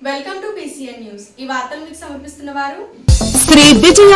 Welcome to PCN news ఈ వార్తలు మీకు సమర్పిస్తున్న వారు శ్రీ విజయ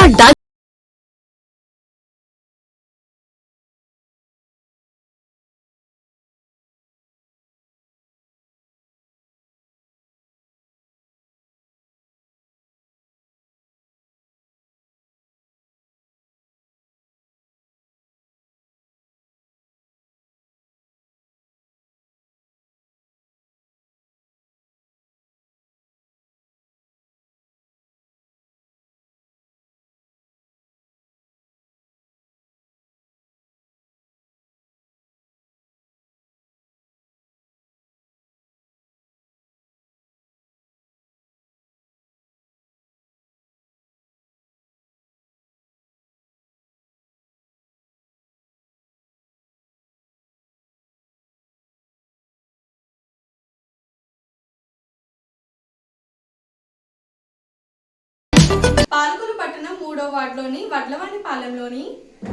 మూడో వార్డులోని వడ్లవాణిపాలెంలోని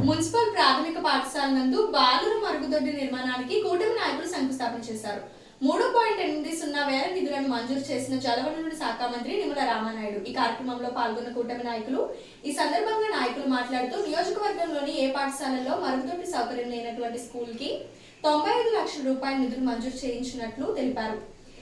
మున్సిపల్ ప్రాథమిక పాఠశాల నందు బాలుర మరుగుదొడ్డి నిర్మాణానికి కూటమి నాయకులు శంకుస్థాపన చేశారు. మూడు పాయింట్ ఎనిమిది సున్నా వేల నిధులను మంజూరు చేసిన జలవనరుల శాఖ మంత్రి నిమ్మల రామానాయుడు ఈ కార్యక్రమంలో పాల్గొన్న కూటమి నాయకులు. ఈ సందర్భంగా నాయకులు మాట్లాడుతూ నియోజకవర్గంలోని ఏ పాఠశాలలో మరుగుదొడ్డి సౌకర్యం లేనటువంటి స్కూల్కి తొంభై ఐదు లక్షల రూపాయల నిధులు మంజూరు చేయించినట్లు తెలిపారు.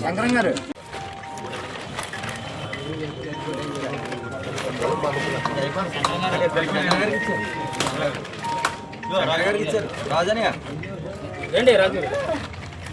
శంకరం గారు రాజానే రండి రాజు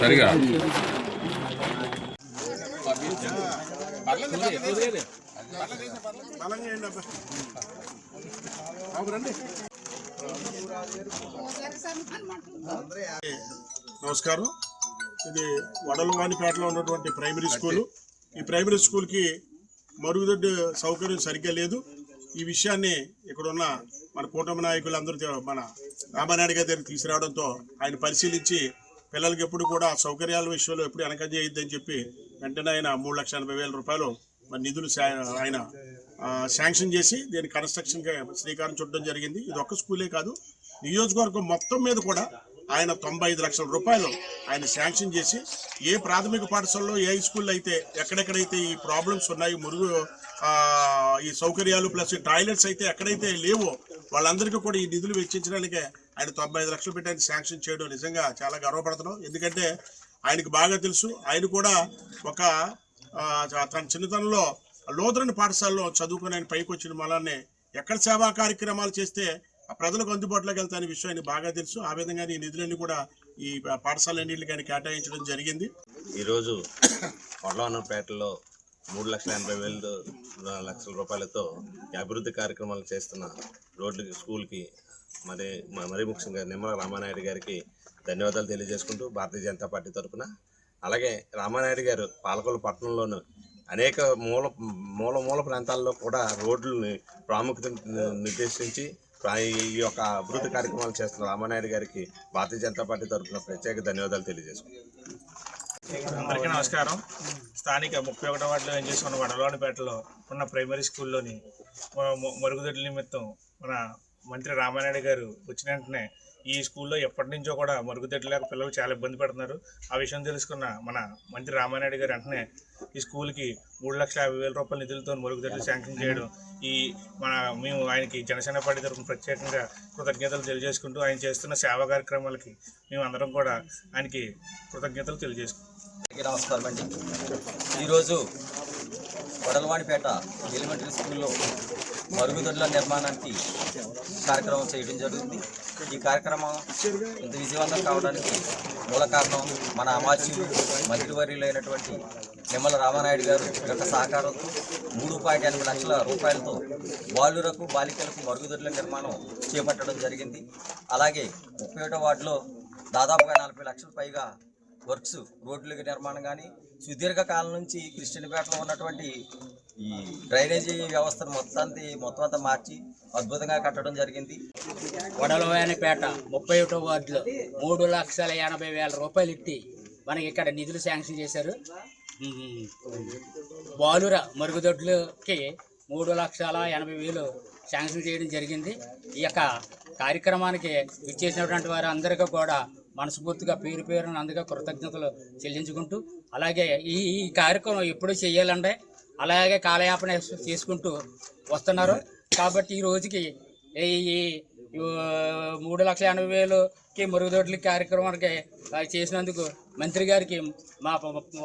సరిగా. నమస్కారం. ఇది వడలవాణిపేటలో ఉన్నటువంటి ప్రైమరీ స్కూలు. ఈ ప్రైమరీ స్కూల్కి మరుగుదొడ్డు సౌకర్యం సరిగ్గా లేదు. ఈ విషయాన్ని ఇక్కడున్న మన కూటమి నాయకులందరూ మన రామానాయుడు గారి దగ్గరికి తీసుకురావడంతో ఆయన పరిశీలించి పిల్లలకి ఎప్పుడు కూడా సౌకర్యాల విషయంలో ఎప్పుడు వెనక చేయొద్దని చెప్పి వెంటనే ఆయన మూడు లక్షల ఎనభై వేల రూపాయలు మరి నిధులు ఆయన శాంక్షన్ చేసి దీని కన్స్ట్రక్షన్కి శ్రీకారం చుట్టడం జరిగింది. ఇది ఒక్క స్కూలే కాదు. నియోజకవర్గం మొత్తం మీద కూడా ఆయన తొంభై ఐదు లక్షల రూపాయలు ఆయన శాంక్షన్ చేసి ఏ ప్రాథమిక పాఠశాలలో ఏ స్కూల్లో అయితే ఎక్కడెక్కడైతే ఈ ప్రాబ్లమ్స్ ఉన్నాయి మురుగు ఈ సౌకర్యాలు ప్లస్ టాయిలెట్స్ అయితే ఎక్కడైతే లేవో వాళ్ళందరికీ కూడా ఈ నిధులు వెచ్చించడానికే ఆయన తొంభై ఐదు లక్షలు పెట్టి ఆయన శాంక్షన్ చేయడం నిజంగా చాలా గర్వపడుతున్నాం. ఎందుకంటే ఆయనకు బాగా తెలుసు ఆయన కూడా ఒక తన చిన్నతనంలో లోతరని పాఠశాలలో చదువుకుని ఆయన పైకి వచ్చిన మలానే ఎక్కడ సేవా కార్యక్రమాలు చేస్తే ప్రజలకు అందుబాటులోకి వెళ్తానే విషయాన్ని బాగా తెలుసు. ఆ విధంగా ఈ నిధులన్నీ కూడా ఈ పాఠశాలన్నింటికి కానీ కేటాయించడం జరిగింది. ఈరోజు వడ్లవన్నపేటలో మూడు లక్షల ఎనభై వేలు లక్షల రూపాయలతో అభివృద్ధి కార్యక్రమాలు చేస్తున్న రోడ్లకి స్కూల్కి మరి మరీ ముఖ్యంగా నిమ్మల రామానాయుడు గారికి ధన్యవాదాలు తెలియజేసుకుంటూ భారతీయ జనతా పార్టీ తరఫున. అలాగే రామానాయుడు గారు పాలకొల్లు పట్టణంలోను అనేక మూల మూల మూల ప్రాంతాల్లో కూడా రోడ్లని ప్రాముఖ్యత నిర్దేశించి ఈ యొక్క అభివృద్ధి కార్యక్రమాలు చేస్తున్న రామానాయుడు గారికి భారతీయ జనతా పార్టీ తరఫున ప్రత్యేక ధన్యవాదాలు తెలియజేసుకుంటాం అందరికీ నమస్కారం. స్థానిక ముప్పై ఒకటో వాటిలో ఏం చేసుకున్న వడలోనిపేటలో ఉన్న ప్రైమరీ స్కూల్లోని మరుగుదొడ్ల నిమిత్తం మన మంత్రి రామానాయుడు గారు వచ్చిన వెంటనే ఈ స్కూల్లో ఎప్పటి నుంచో కూడా మరుగుదొడ్డి లేక పిల్లలు చాలా ఇబ్బంది పడుతున్నారు. ఆ విషయం తెలుసుకున్న మన మంత్రి రామానాయుడు గారు వెంటనే ఈ స్కూల్కి మూడు లక్షల యాభై వేల రూపాయల నిధులతో మరుగుదొడ్లు శాంక్షన్ చేయడం ఈ మన మేము ఆయనకి జనసేన పార్టీ తరఫున ప్రత్యేకంగా కృతజ్ఞతలు తెలియజేసుకుంటూ ఆయన చేస్తున్న సేవా కార్యక్రమాలకి మేము అందరం కూడా ఆయనకి కృతజ్ఞతలు తెలియజేసుకుంటాం నమస్కారం అండి. ఈరోజు వడలవాణిపేట ఎలిమెంటరీ స్కూల్లో మరుగుదొడ్ల నిర్మాణానికి కార్యక్రమం చేయడం జరుగుతుంది. ఈ కార్యక్రమం ఇంత విజయవంతం కావడానికి మూల కారణం మన అమాత్యులు మంత్రివర్యులైనటువంటి నిమ్మల రామానాయుడు గారు యొక్క సహకారంతో మూడు పాయింట్ ఎనభై లక్షల రూపాయలతో బాలురకు బాలికలకు మరుగుదొడ్ల నిర్మాణం చేపట్టడం జరిగింది. అలాగే ముప్పై ఒకటో వార్డులో దాదాపుగా నలభై లక్షల పైగా వర్క్స్ రోడ్ల నిర్మాణం కానీ సుదీర్ఘ కాలం నుంచి క్రిస్టియన్పేటలో ఉన్నటువంటి ఈ డ్రైనేజీ వ్యవస్థను మొత్తాన్ని మొత్తం అంతా మార్చి అద్భుతంగా కట్టడం జరిగింది. వడలవేనపేట ముప్పై ఒకటో వార్డులో మూడు లక్షల ఎనభై వేల రూపాయలు ఇట్టి మనకి ఇక్కడ నిధులు శాంక్షన్ చేశారు. బాలుర మరుగుదొడ్లకి మూడు లక్షల ఎనభై వేలు శాంక్షన్ చేయడం జరిగింది. ఈ యొక్క కార్యక్రమానికి ఇచ్చేసినటువంటి వారు అందరికీ కూడా మనస్ఫూర్తిగా పేరు పేరున అందుగా కృతజ్ఞతలు చెల్లించుకుంటూ అలాగే ఈ ఈ కార్యక్రమం ఎప్పుడు చేయాలంటే అలాగే కాలయాపన చేసుకుంటూ వస్తున్నారు. కాబట్టి ఈ రోజుకి ఈ మూడు లక్షల ఎనభై వేలుకి మరుగుదొడ్ల కార్యక్రమానికి చేసినందుకు మంత్రి గారికి మా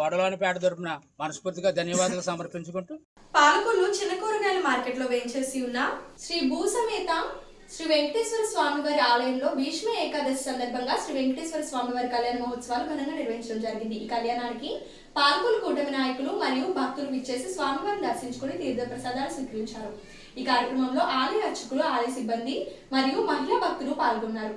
వడలోనిపేట తరపున మనస్ఫూర్తిగా ధన్యవాదాలు సమర్పించుకుంటూ. పాలకొల్లు చిన్న కూరగాయల మార్కెట్లో ఉన్న శ్రీ భూసమేత శ్రీ వెంకటేశ్వర స్వామి వారి ఆలయంలో భీష్మ ఏకాదశి సందర్భంగా శ్రీ వెంకటేశ్వర స్వామి వారి కళ్యాణ మహోత్సవాలు ఘనంగా నిర్వహించడం జరిగింది. ఈ కళ్యాణానికి పాల్గొలు కూటమి నాయకులు మరియు భక్తులు విచ్చేసి స్వామివారిని దర్శించుకుని తీర్థ ప్రసాదాలు స్వీకరించారు. ఈ కార్యక్రమంలో ఆలయ అర్చకులు ఆలయ సిబ్బంది మరియు మహిళా భక్తులు పాల్గొన్నారు.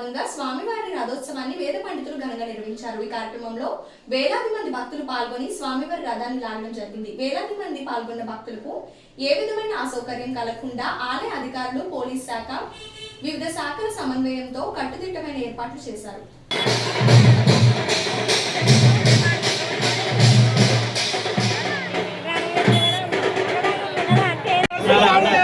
భాగంగా స్వామివారి రథోత్సవాన్ని వేద పండితులు ఘనంగా నిర్వహించారు ఈ కార్యక్రమంలో వేలాది మంది భక్తులు పాల్గొని స్వామివారి రథాన్ని లాగడం జరిగింది వేలాది మంది పాల్గొన్న భక్తులకు ఏ విధమైన అసౌకర్యం కలగకుండా ఆలయ అధికారులు పోలీస్ శాఖ వివిధ శాఖల సమన్వయంతో కట్టుదిట్టమైన ఏర్పాట్లు చేశారు Yeah, yeah.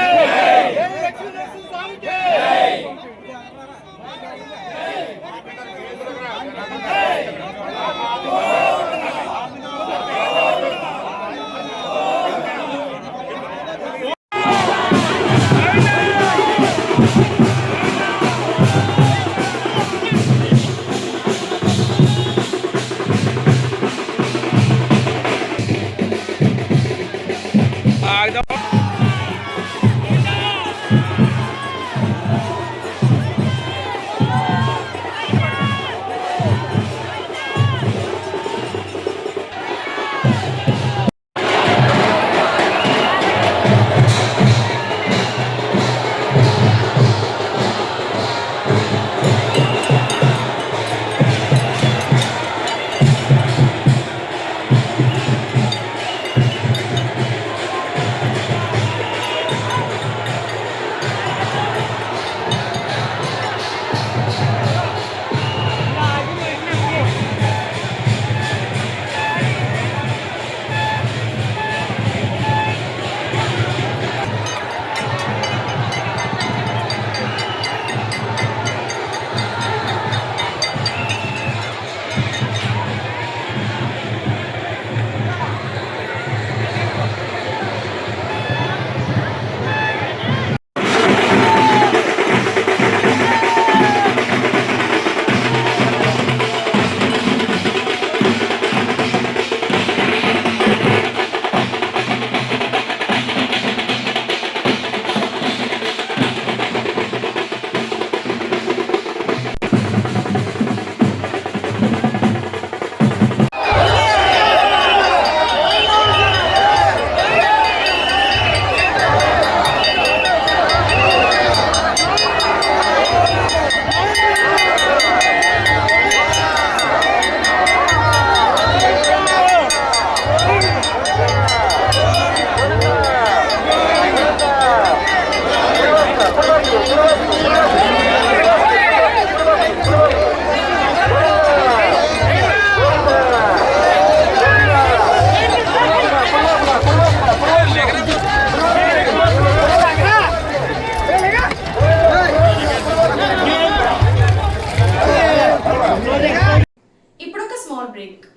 break.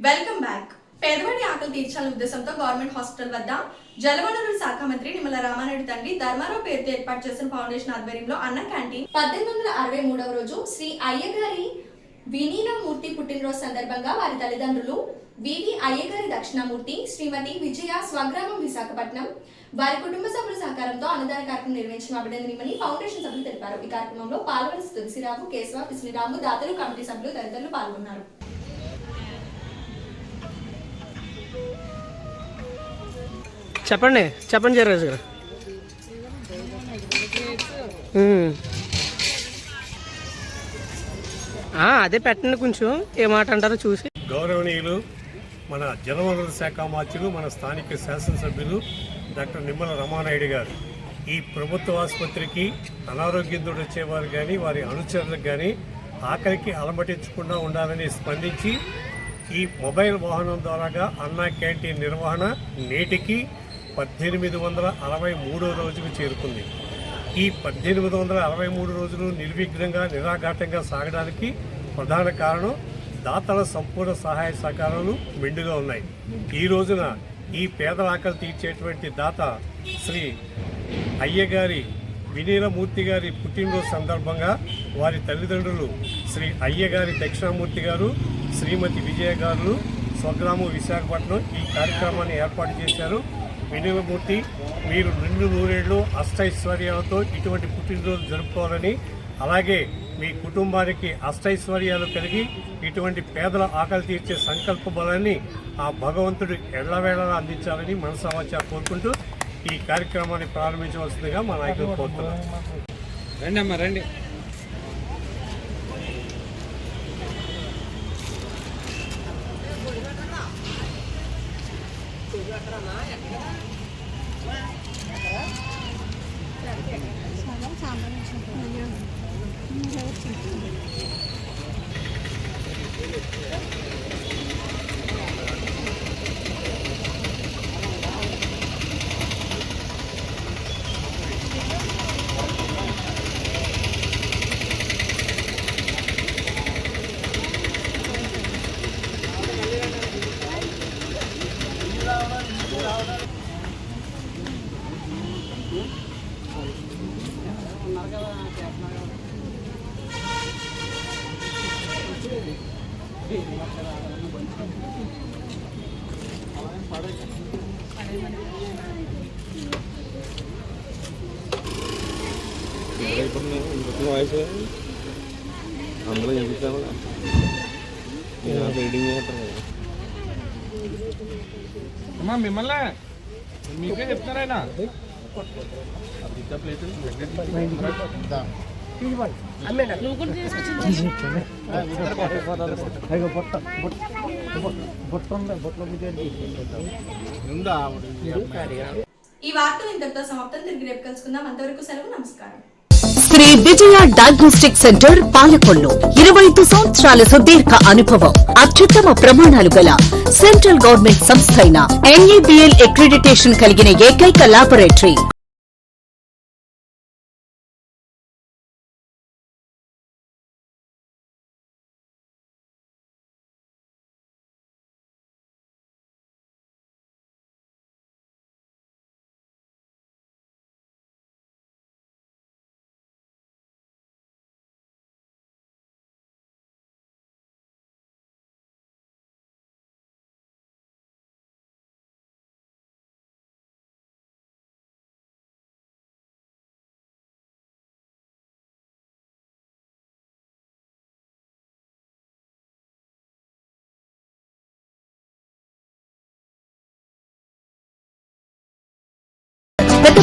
Welcome back పేదవాడి ఆకలి తీర్చాలనే ఉద్దేశంతో గవర్నమెంట్ హాస్పిటల్ వద్ద జలవనరుల శాఖ మంత్రి నిమ్మల రామారెడ్డి తండ్రి ధర్మారావు పేరుతో ఏర్పాటు చేసిన ఫౌండేషన్ ఆధ్వర్యంలో అన్న క్యాంటీన్ పద్దెనిమిది వందల అరవై మూడవ రోజు శ్రీ అయ్యగారి వినీనమూర్తి పుట్టినరోజు సందర్భంగా వారి తల్లిదండ్రులు వివి అయ్యగారి దక్షిణామూర్తి శ్రీమతి విజయ స్వగ్రామం విశాఖపట్నం వారి కుటుంబ సభ్యుల సహకారంతో అన్నదాన కార్యక్రమం నిర్వహించిన అభినందనమని ఫౌండేషన్ సభ్యులు తెలిపారు. ఈ కార్యక్రమంలో పాల్గొని తులసిరావు కేశవ పిసినిరాము దాతలు కమిటీ సభ్యులు తదితరులు పాల్గొన్నారు. చెప్పండి చెప్పండి జయరాజు గారు. అదే పెట్టండి కొంచెం ఏ మాట అంటారో చూసి. గౌరవనీయులు మన జలవనరుల శాఖ మార్చులు మన స్థానిక శాసనసభ్యులు డాక్టర్ నిమ్మల రమానాయుడు గారు. ఈ ప్రభుత్వ ఆసుపత్రికి అనారోగ్యంతో వచ్చేవారు కానీ వారి అనుచరులకు కానీ ఆకలికి అలమటించకుండా ఉండాలని స్పందించి ఈ మొబైల్ వాహనం ద్వారాగా అన్నా క్యాంటీన్ నిర్వహణ నేటికి పద్దెనిమిది వందల అరవై మూడో రోజుకు చేరుకుంది. ఈ పద్దెనిమిది వందల అరవై మూడు రోజులు నిర్విఘ్నంగా నిరాఘాటంగా సాగడానికి ప్రధాన కారణం దాతల సంపూర్ణ సహాయ సహకారాలు మెండుగా ఉన్నాయి. ఈ రోజున ఈ పేదల ఆకలి తీర్చేటువంటి దాత శ్రీ అయ్యగారి వినీలమూర్తి గారి పుట్టినరోజు సందర్భంగా వారి తల్లిదండ్రులు శ్రీ అయ్యగారి దక్షిణామూర్తి గారు శ్రీమతి విజయ గారు స్వగ్రామం విశాఖపట్నం ఈ కార్యక్రమాన్ని ఏర్పాటు చేశారు. వినయమూర్తి మీరు రెండు నూరేళ్ళు అష్టైశ్వర్యాలతో ఇటువంటి పుట్టినరోజు జరుపుకోవాలని అలాగే మీ కుటుంబానికి అష్టైశ్వర్యాలు కలిగి ఇటువంటి పేదల ఆకలి తీర్చే సంకల్ప బలాన్ని ఆ భగవంతుడు ఎళ్ళవేళలా అందించాలని మనసావాచ కోరుకుంటూ ఈ కార్యక్రమాన్ని ప్రారంభించవలసిందిగా మా నాయకులు కోరుతున్నాం రండి అమ్మా రండి. అందులో చూపించాను రీడింగ్ చేస్తారు అమ్మా మిమ్మల్ని మీకే చెప్తారైనా ఈ వార్తలు ఇంతటితో సమాప్తం. తిరిగి రేపు కలుసుకుందాం. అంతవరకు సెలవు నమస్కారం. Sri Vijaya diagnostic centre Palakollu. ఇరవై ఐదు సంవత్సరాల సుదీర్ఘ అనుభవం అత్యుత్తమ ప్రమాణాలు గల సెంట్రల్ గవర్నమెంట్ సంస్థ అయిన ఎన్ఏబిఎల్ అక్రిడిటేషన్ కలిగిన ఏకైక laboratory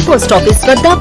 post office but that.